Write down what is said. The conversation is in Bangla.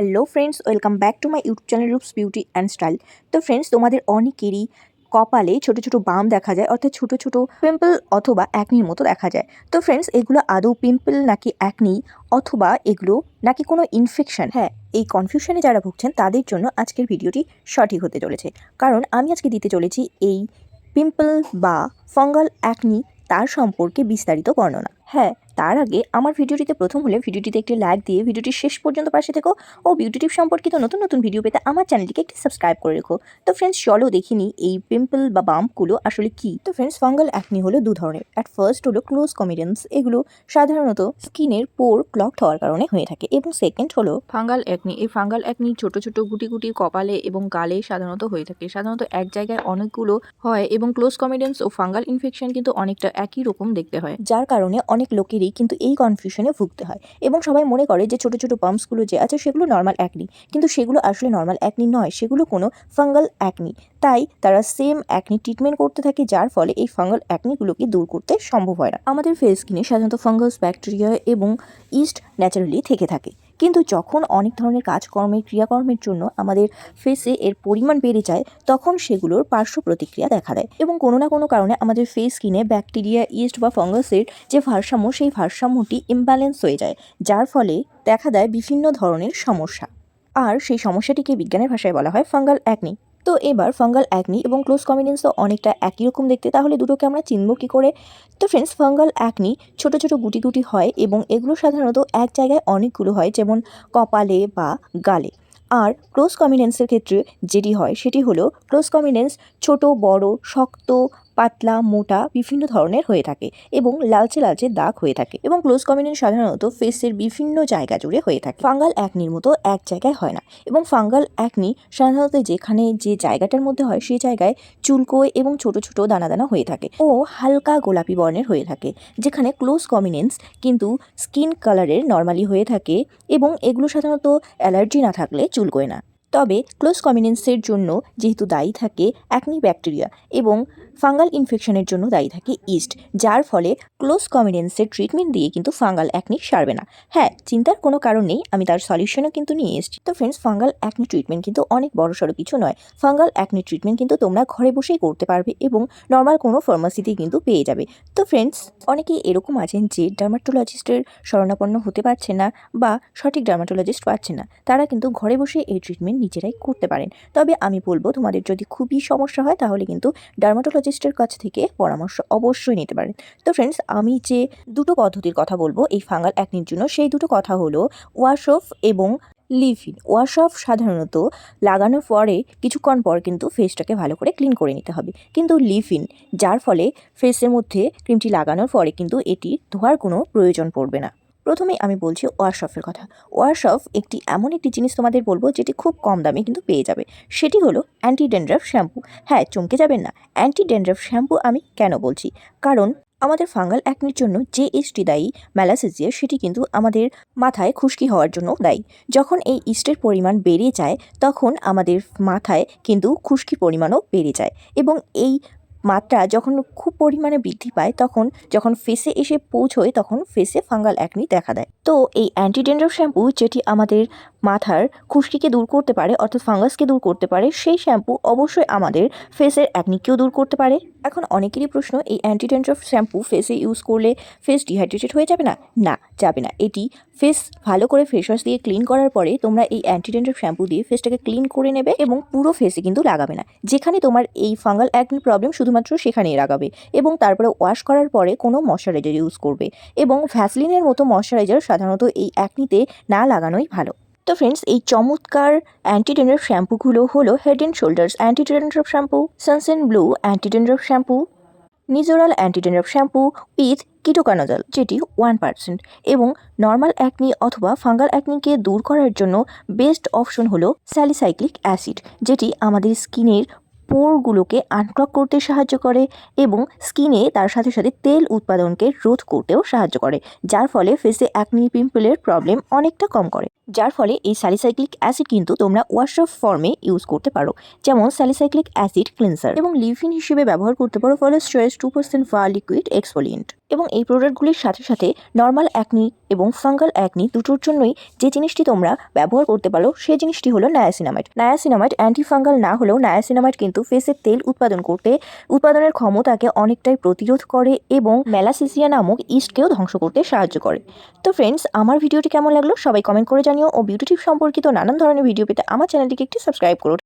Hello friends welcome back to my YouTube channel Roop's beauty and style তো ফ্রেন্ডস তোমাদের অনেকেরই কপালে ছোট ছোট বাম দেখা যায়, অর্থাৎ ছোট ছোট পিম্পল অথবা অ্যাকনির মতো দেখা যায়। তো ফ্রেন্ডস এগুলো আদৌ পিম্পল নাকি অ্যাকনি অথবা এগুলো নাকি কোনো ইনফেকশন হ্যাঁ এই কনফিউশনে যারা ভুগছেন, তাদের জন্য আজকের ভিডিওটি সঠিক হতে চলেছে। কারণ আমি আজকে দিতে চলেছি এই পিম্পল বা ফঙ্গাল অ্যাকনি তার সম্পর্কে বিস্তারিত বর্ণনা। হ্যাঁ তার আগে আমার ভিডিওটিতে প্রথম হলে ভিডিওটিতে একটি লাইক দিয়ে ভিডিওটি শেষ পর্যন্ত পাশে থেকো ও বিউটি টিপ সম্পর্কিত নতুন নতুন ভিডিও পেতে আমার চ্যানেলটিকে একটি সাবস্ক্রাইব করে রেখো। তো ফ্রেন্ডস চলো দেখিনি এই পিম্পল বা বাম্পগুলো আসলে কি? তো ফ্রেন্ডস ফাঙ্গাল অ্যাকনি হলো দু ধরনের। অ্যাট ফার্স্ট হলো ক্লোজ কমিডেন্স এগুলো সাধারণত স্কিনের পোর ক্লক হওয়ার কারণে হয়ে থাকে। এবং সেকেন্ড হলো ফাঙ্গাল একনি এই ফাঙ্গাল অ্যাকনি ছোট ছোট গুটি গুটি কপালে এবং গালে সাধারণত হয়ে থাকে। সাধারণত এক জায়গায় অনেকগুলো হয় এবং ক্লোজ কমিডেন্স ও ফাঙ্গাল ইনফেকশন কিন্তু অনেকটা একই রকম দেখতে হয়। যার কারণে অনেক লোকেরই কিন্তু এই কনফিউশনে ভুগতে হয়। এবং সবাই মনে করে যে ছোটো ছোটো পাম্পসগুলো যে আছে সেগুলো নর্মাল অ্যাকনি কিন্তু সেগুলো আসলে নর্মাল অ্যাকনি নয়, সেগুলো কোনো ফাঙ্গাল অ্যাকনি তাই তারা সেম অ্যাকনি ট্রিটমেন্ট করতে থাকে, যার ফলে এই ফাঙ্গাল অ্যাকনিগুলোকে দূর করতে সম্ভব হয় না। আমাদের ফেস স্কিনে সাধারণত ফাঙ্গাস ব্যাকটেরিয়া এবং ইস্ট ন্যাচারালি থেকে থাকে। কিন্তু যখন অনেক ধরনের কাজকর্মের, ক্রিয়াকর্মের জন্য আমাদের ফেসে এর পরিমাণ বেড়ে যায়, তখন সেগুলোর পার্শ্ব প্রতিক্রিয়া দেখা দেয়। এবং কোনো না কোনো কারণে আমাদের ফেস স্কিনে ব্যাকটেরিয়া ইস্ট বা ফাঙ্গাসের যে ভারসাম্য, সেই ভারসাম্যটি ইমব্যালেন্স হয়ে যায়, যার ফলে দেখা দেয় বিভিন্ন ধরনের সমস্যা। আর সেই সমস্যাটিকে বিজ্ঞানের ভাষায় বলা হয় ফাঙ্গাল অ্যাকনি তো এবার ফাঙ্গাল অ্যাকনি এবং ক্লোজ কমিডেন্স তো অনেকটা একই রকম দেখতে, তাহলে দুটোকে আমরা চিনব কী করে? তো ফ্রেন্ডস ফাঙ্গাল অ্যাকনি ছোট ছোট গুটি গুটি হয় এবং এগুলো সাধারণত এক জায়গায় অনেকগুলো হয়, যেমন কপালে বা গালে। আর ক্লোজ কমিডেন্সের ক্ষেত্রে যেটি হয়, সেটি হলো ক্লোজ কমিডেন্স ছোট, বড়, শক্ত পাতলা, মোটা বিভিন্ন ধরনের হয়ে থাকে এবং লালচে লালচে দাগ হয়ে থাকে এবং ক্লোজ কমিডেন্স সাধারণত ফেসের বিভিন্ন জায়গা জুড়ে হয়ে থাকে। ফাঙ্গাল অ্যাকনির মতো এক জায়গায় হয় না এবং ফাঙ্গাল অ্যাকনি সাধারণত যেখানে যে জায়গাটার মধ্যে হয় সেই জায়গায় চুলকোয় এবং ছোট ছোট দানা দানা হয়ে থাকে ও হালকা গোলাপি বর্ণের হয়ে থাকে যেখানে ক্লোজ কমিনেন্স কিন্তু স্কিন কালারের নর্মালি হয়ে থাকে এবং এগুলো সাধারণত অ্যালার্জি না থাকলে চুলকোয় না। তবে ক্লোজ কমিনেন্সের জন্য যেহেতু দায়ী থাকে অ্যাকনি ব্যাকটেরিয়া এবং ফাঙ্গাল ইনফেকশনের জন্য দায়ী থাকে ইস্ট, যার ফলে ক্লোজ কমিনেন্সের ট্রিটমেন্ট দিয়ে কিন্তু ফাঙ্গাল অ্যাকনি সারবে না। হ্যাঁ চিন্তার কোনো কারণ নেই, আমি তার সলিউশনও কিন্তু নিয়ে এসেছি। তো ফ্রেন্ডস ফাঙ্গাল অ্যাকনি ট্রিটমেন্ট কিন্তু অনেক বড় সড়ো কিছু নয়। ফাঙ্গাল অ্যাকনি ট্রিটমেন্ট কিন্তু তোমরা ঘরে বসেই করতে পারবে এবং নর্মাল কোনো ফার্মাসিতেই কিন্তু পেয়ে যাবে। তো ফ্রেন্ডস অনেকেই এরকম আছেন যে ডার্মাটোলজিস্টের শরণাপন্ন হতে পারছে না বা সঠিক ডার্মাটোলজিস্ট পাচ্ছে না। তারা কিন্তু ঘরে বসে এই ট্রিটমেন্ট নিজেরাই করতে পারেন। তবে আমি বলব, তোমাদের যদি খুবই সমস্যা হয়, তাহলে কিন্তু ডার্মাটোলজিস্টের কাছ থেকে পরামর্শ অবশ্যই নিতে পারেন। তো ফ্রেন্ডস আমি যে দুটো পদ্ধতির কথা বলব, এই ফাঙ্গাল অ্যাকনির জন্য, সেই দুটো কথা হলো ওয়াশ অফ এবং লিভ ইন ওয়াশ অফ সাধারণত লাগানোর পরে, কিছুক্ষণ পর কিন্তু ফেসটাকে ভালো করে ক্লিন করে নিতে হবে। কিন্তু লিভ ইন যার ফলে ফেসের মধ্যে ক্রিমটি লাগানোর পরে কিন্তু এটি ধোয়ার কোনো প্রয়োজন পড়বে না। প্রথমেই আমি বলছি অফের কথা। অফ একটি এমন একটি জিনিস তোমাদের বলব যেটি খুব কম দামে কিন্তু পেয়ে যাবে। সেটি হলো অ্যান্টি ড্যান্ড্রাফ শ্যাম্পু। হ্যাঁ চমকে যাবেন না। অ্যান্টি ড্যান্ড্রাফ শ্যাম্পু আমি কেন বলছি? কারণ আমাদের ফাঙ্গাল অ্যাকনির জন্য যে ইস্টটি দায়ী ম্যালাসিজিয়া, সেটি কিন্তু আমাদের মাথায় খুশকি হওয়ার জন্য দায়ী। যখন এই ইস্টের পরিমাণ বেড়ে যায়, তখন আমাদের মাথায় কিন্তু খুশকি পরিমাণও বেড়ে যায়। এবং এই মাত্রা যখন খুব পরিমাণে বৃদ্ধি পায়, তখন যখন ফেসে এসে পৌঁছয়, তখন ফেসে ফাঙ্গাল অ্যাকনি দেখা দেয়। তো এই অ্যান্টিডেন্ড্রফ শ্যাম্পু যেটি আমাদের মাথার খুশকিকে দূর করতে পারে, অর্থাৎ ফাঙ্গাসকে দূর করতে পারে, সেই শ্যাম্পু অবশ্যই আমাদের ফেসের অ্যাকনিকেও দূর করতে পারে। এখন অনেকেরই প্রশ্ন, এই অ্যান্টিডেন্ড্রফ শ্যাম্পু ফেসে ইউজ করলে ফেস ডিহাইড্রেটেড হয়ে যাবে না? না, যাবে না। এটি ফেস ভালো করে ফেস ওয়াশ দিয়ে ক্লিন করার পরে তোমরা এই অ্যান্টিডেন্ড্রফ শ্যাম্পু দিয়ে ফেসটাকে ক্লিন করে নেবে এবং পুরো ফেসে কিন্তু লাগাবে না। যেখানে তোমার এই ফাঙ্গাল অ্যাকনি প্রবলেম শুধুমাত্র সেখানেই লাগাবে এবং তারপরে ওয়াশ করার পরে কোনো ময়শ্চারাইজার ইউজ করবে এবং ভ্যাসলিনের মতো ময়শ্চারাইজার সাধারণত এই অ্যাকনিতে না লাগানোই ভালো। তো ফ্রেন্ডস এই চমৎকার অ্যান্টি ডেন্ড্রফ শ্যাম্পুগুলো হলো head and shoulders anti dandruff shampoo সানসেন blue anti dandruff shampoo Nizoral anti dandruff shampoo with ketoconazole যেটি ওয়ান পার্সেন্ট এবং নর্মাল অ্যাকনি অথবা ফাঙ্গাল অ্যাকনিকে দূর করার জন্য বেস্ট অপশন হলো স্যালিসাইক্লিক অ্যাসিড যেটি আমাদের স্কিনের পোরগুলোকে আনক্লক করতে সাহায্য করে এবং স্কিনে তার সাথে সাথে তেল উৎপাদনকে রোধ করতেও সাহায্য করে, যার ফলে ফেসে অ্যাকনি পিম্পলের প্রবলেম অনেকটা কম করে। যার ফলে এই স্যালিসাইক্লিক অ্যাসিড কিন্তু তোমরা ওয়াশ অফ ফর্মে ইউজ করতে পারো, যেমন স্যালিসাইক্লিক অ্যাসিড ক্লিনসার এবং লিভিন হিসেবে ব্যবহার করতে পারো ফলে চয়েস টু পার্সেন্ট ফা লিকুইড এক্সফোলিয়েন্ট এবং এই প্রোডাক্টগুলির সাথে সাথে নর্মাল অ্যাকনি এবং ফাঙ্গাল অ্যাকনি দুটোর জন্যই যে জিনিসটি তোমরা ব্যবহার করতে পারো সেই জিনিসটি হলো নায়াসিনামাইড নায়াসিনামাইড অ্যান্টি ফাঙ্গাল না হলেও নায়াসিনামাইড কিন্তু ফেসের তেল উৎপাদন করতে, উৎপাদনের ক্ষমতাকে অনেকটাই প্রতিরোধ করে এবং মেলাসিসিয়া নামক ইস্টকেও ধ্বংস করতে সাহায্য করে। তো ফ্রেন্ডস আমার ভিডিওটি কেমন লাগল সবাই কমেন্ট করে জানিও ও বিউটি টিপ সম্পর্কিত নানান ধরনের ভিডিও পেতে আমার চ্যানেলটিকে একটি সাবস্ক্রাইব করো